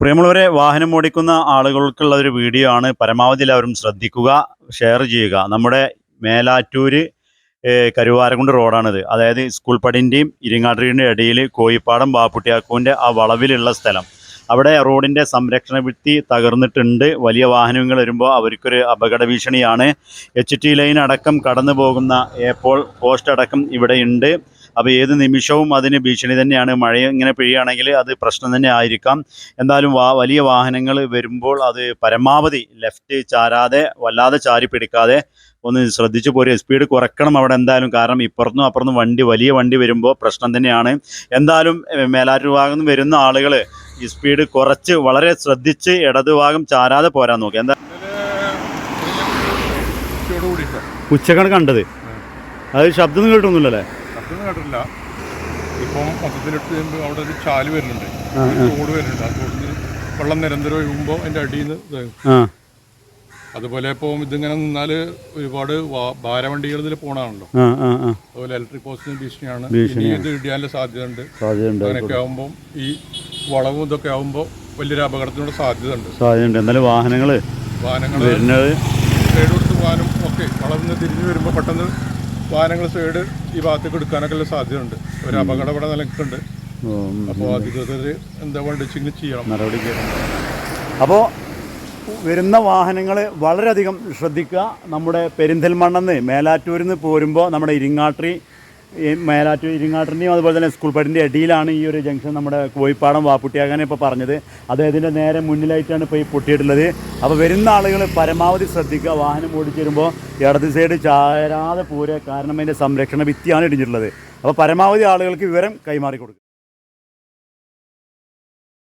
പ്രിയമുള്ളവരെ വാഹനം ഓടിക്കുന്ന ആളുകൾക്കുള്ള ഒരു വീഡിയോ ആണ്. പരമാവധി എല്ലാവരും ശ്രദ്ധിക്കുക ഷെയർ ചെയ്യുക. നമ്മുടെ മേലാറ്റൂര് കരുവാരകുണ്ട് റോഡാണിത്. അതായത് സ്കൂൾ പടിന്റെയും ഇരിങ്ങാട്ടിന്റെയും ഇടയിൽ കോയിപ്പാടം ബാപ്പുട്ടിയാക്കൂന്റെ ആ വളവിലുള്ള സ്ഥലം. അവിടെ റോഡിന്റെ സംരക്ഷണ ഭിത്തി തകർന്നിട്ടുണ്ട്. വലിയ വാഹനങ്ങൾ വരുമ്പോൾ അവർക്കൊരു അപകട ഭീഷണിയാണ്. എച്ച് ടി ലൈൻ അടക്കം കടന്നു പോകുന്ന ഏപ്പോൾ പോസ്റ്റ് അടക്കം ഇവിടെ ഉണ്ട് അപ്പോൾ ഏത് നിമിഷവും അതിന് ഭീഷണി തന്നെയാണ്. മഴ ഇങ്ങനെ പെയ്യുകയാണെങ്കിൽ അത് പ്രശ്നം തന്നെ ആയിരിക്കാം. എന്തായാലും വാ വലിയ വാഹനങ്ങൾ വരുമ്പോൾ അത് പരമാവധി ലെഫ്റ്റ് ചാരാതെ വല്ലാതെ ചാരി പിടിക്കാതെ ഒന്ന് ശ്രദ്ധിച്ചു പോരുക. സ്പീഡ് കുറയ്ക്കണം അവിടെ എന്തായാലും. കാരണം ഇപ്പുറത്തും അപ്പുറത്തും വണ്ടി വലിയ വണ്ടി വരുമ്പോൾ പ്രശ്നം തന്നെയാണ്. എന്തായാലും മേലാറ്റൂർ ഭാഗത്ത് വരുന്ന ആളുകൾ ഈ സ്പീഡ് കുറച്ച് വളരെ ശ്രദ്ധിച്ച് ഇടതുഭാഗം ചാരാതെ പോരാൻ നോക്കി. എന്താ? ഉച്ചക്കാണ് കണ്ടത്. അത് ശബ്ദം കേട്ടൊന്നുമില്ലല്ലേ ഇപ്പം മൊത്തത്തിലിട്ട് അവിടെ ഒരു ചാൽ വരുന്നുണ്ട്. തോട് വരുന്നുണ്ട്. ആ തോടിന് വെള്ളം നിരന്തരം ഒഴുകുമ്പോൾ അതിന്റെ അടിയിൽ നിന്ന് ആ. അതുപോലെ ഇപ്പോൾ ഇതിങ്ങനെ നിന്നാൽ ഒരുപാട് ഭാരവണ്ടികൾ ഇതിൽ പോണാണല്ലോ. ആ ആ ആ. അതുപോലെ ഇലക്ട്രിക് പോസ്റ്റിന് ഭീഷണിയാണ്. ഇത് ഇടിയാനുള്ള സാധ്യതയുണ്ട്. സാധ്യതയുണ്ട്. അങ്ങനെയൊക്കെ ആകുമ്പോൾ ഈ വളവും ഇതൊക്കെ ആകുമ്പോൾ വലിയൊരു അപകടത്തിനുള്ള സാധ്യതയുണ്ട്. സാധ്യതയുണ്ട്. എന്നാലും വാഹനങ്ങൾ വാഹനങ്ങൾ വരുന്നത് സൈഡ് കൊടുത്ത് വാഹനം ഒക്കെ വളർന്ന് തിരിഞ്ഞു വരുമ്പോൾ പെട്ടെന്ന് വാഹനങ്ങൾ സൈഡ് ഈ ഭാഗത്തേക്ക് എടുക്കാനൊക്കെ ഉള്ള സാധ്യതയുണ്ട്. ഒരു അപകടം ഇവിടെ നിലനിൽക്കുന്നുണ്ട്. അപ്പോൾ അധികൃതർ എന്താ വേണ്ടിച്ചെങ്കിൽ ചെയ്യണം. നടപടി അപ്പോൾ വരുന്ന വാഹനങ്ങൾ വളരെയധികം ശ്രദ്ധിക്കുക. നമ്മുടെ പെരിന്തൽമണ്ണെന്ന് മേലാറ്റൂരിൽ നിന്ന് പോരുമ്പോൾ നമ്മുടെ ഇരിങ്ങാട്രി ഈ മേലാറ്റൂർ ഇരിങ്ങാട്ടിന്റെയും അതുപോലെ തന്നെ സ്കൂൾ പടിന്റെ അടിയിലാണ് ഈ ഒരു ജംഗ്ഷൻ നമ്മുടെ കോഴിപ്പാടം വാപ്പുട്ടിയാകാനെ ഇപ്പോൾ പറഞ്ഞത്. അദ്ദേഹത്തിന്റെ നേരെ മുന്നിലായിട്ടാണ് ഇപ്പോൾ ഈ പൊട്ടിയിട്ടുള്ളത്. അപ്പോൾ വരുന്ന ആളുകൾ പരമാവധി ശ്രദ്ധിക്കുക. വാഹനം ഓടിച്ചു വരുമ്പോൾ ഇടത് സൈഡ് ചാരാതെ പോരുക. കാരണം അതിന്റെ സംരക്ഷണ ഭിത്തിയാണ് ഇടിഞ്ഞിട്ടുള്ളത്. അപ്പോൾ പരമാവധി ആളുകൾക്ക് വിവരം കൈമാറി കൊടുക്കുക.